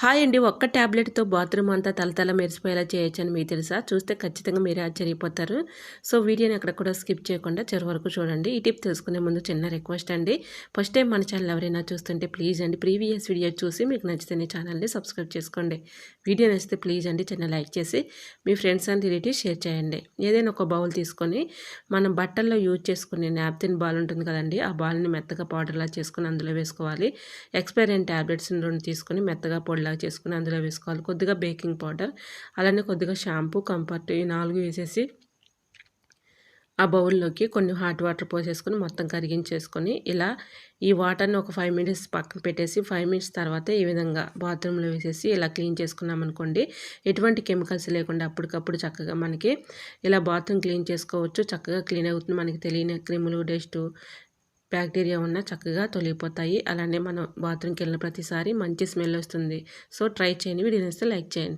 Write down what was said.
Hi అండి. ఒక్క ట్యాబ్లెట్తో bathroom అంతా తలతల మెరిసిపోయేలా చేయొచ్చని మీకు తెలుసా? చూస్తే ఖచ్చితంగా మీరే ఆశ్చర్యపోతారు. సో వీడియోని అక్కడ కూడా స్కిప్ చేయకుండా చివరి వరకు చూడండి. ఈ టిప్ తెలుసుకునే ముందు చిన్న రిక్వెస్ట్ అండి. ఫస్ట్ టైం మన ఛానల్ ఎవరైనా చూస్తుంటే ప్లీజ్ అండి ప్రీవియస్ వీడియో చూసి మీకు నచ్చితే ఛానల్ని సబ్స్క్రైబ్ చేసుకోండి. వీడియో నచ్చితే ప్లీజ్ అండి చిన్న లైక్ చేసి మీ ఫ్రెండ్స్ అండ్ రిలేటివ్స్ షేర్ చేయండి. ఏదైనా ఒక బౌల్ తీసుకొని మనం బట్టల్లో యూజ్ చేసుకునే నాప్తిన్ బాల్ ఉంటుంది కదండి ఆ బాల్ని మెత్తగా పౌడర్లా చేసుకుని అందులో వేసుకోవాలి. ఎక్స్పైర్ అయిన ట్యాబ్లెట్స్ రెండు తీసుకొని మెత్తగా పొడిలా ఇలా చేసుకుని అందులో వేసుకోవాలి. కొద్దిగా బేకింగ్ పౌడర్ అలానే కొద్దిగా షాంపూ కంఫర్ట్ ఈ నాలుగు వేసేసి ఆ బౌల్లోకి కొన్ని హాట్ వాటర్ పోసేసుకొని మొత్తం కరిగించేసుకొని ఇలా ఈ వాటర్ని ఒక ఫైవ్ మినిట్స్ పక్కన పెట్టేసి ఫైవ్ మినిట్స్ తర్వాత ఈ విధంగా బాత్రూంలో వేసేసి ఇలా క్లీన్ చేసుకున్నాం అనుకోండి ఎటువంటి కెమికల్స్ లేకుండా అప్పటికప్పుడు చక్కగా మనకి ఇలా బాత్రూమ్ క్లీన్ చేసుకోవచ్చు. చక్కగా క్లీన్ అవుతుంది. మనకి తెలియని క్రిములు డస్ట్ బ్యాక్టీరియా ఉన్న చక్కగా తొలగిపోతాయి. అలానే మనం బాత్రూమ్కి వెళ్ళిన ప్రతిసారి మంచి స్మెల్ వస్తుంది. సో ట్రై చేయండి. వీడియో లైక్ చేయండి.